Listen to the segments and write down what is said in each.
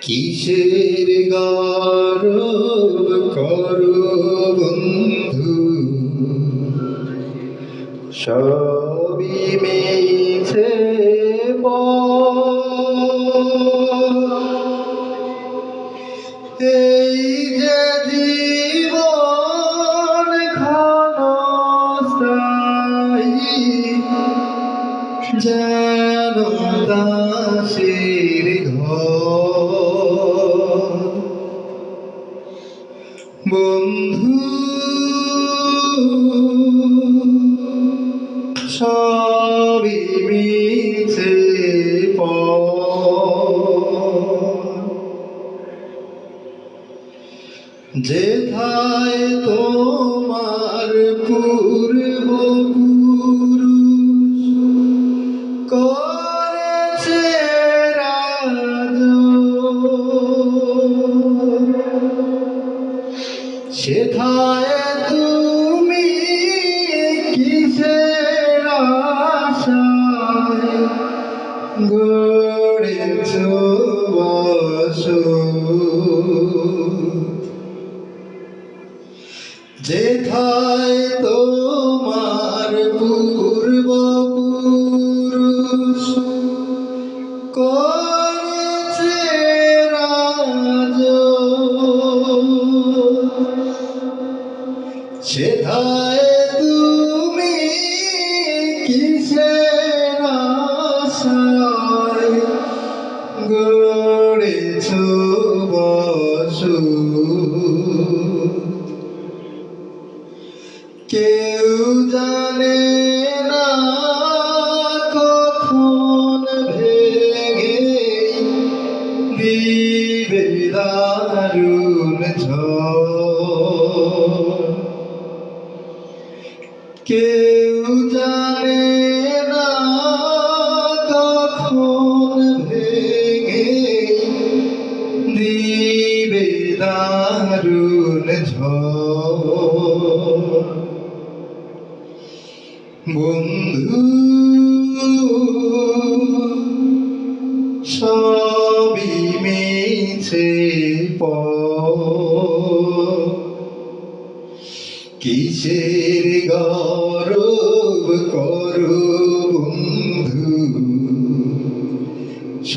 কিসের গরব করো বন্ধু? সবই মেছে এই যে জীবন ক্ষণস্থায়ী যেন দাসের ঘর বন্ধু। সবই মিছে যেথায় তোমার পূর্ব পুরুষ করেছে সেথায় তুমি কিসের আশায়? গড়েছ বসত যেথায় তোমার পূর্ব সেথায় তুমি কিসের আশায় গড়েছ বসত কেউ জানে না কখন ভেঙে দিবে দারুণ ঝড়। কেউ জানে না কখন ভেঙে দিবে দারুণ বন্ধু সবই মিছে কিসের গরব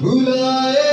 Buddha.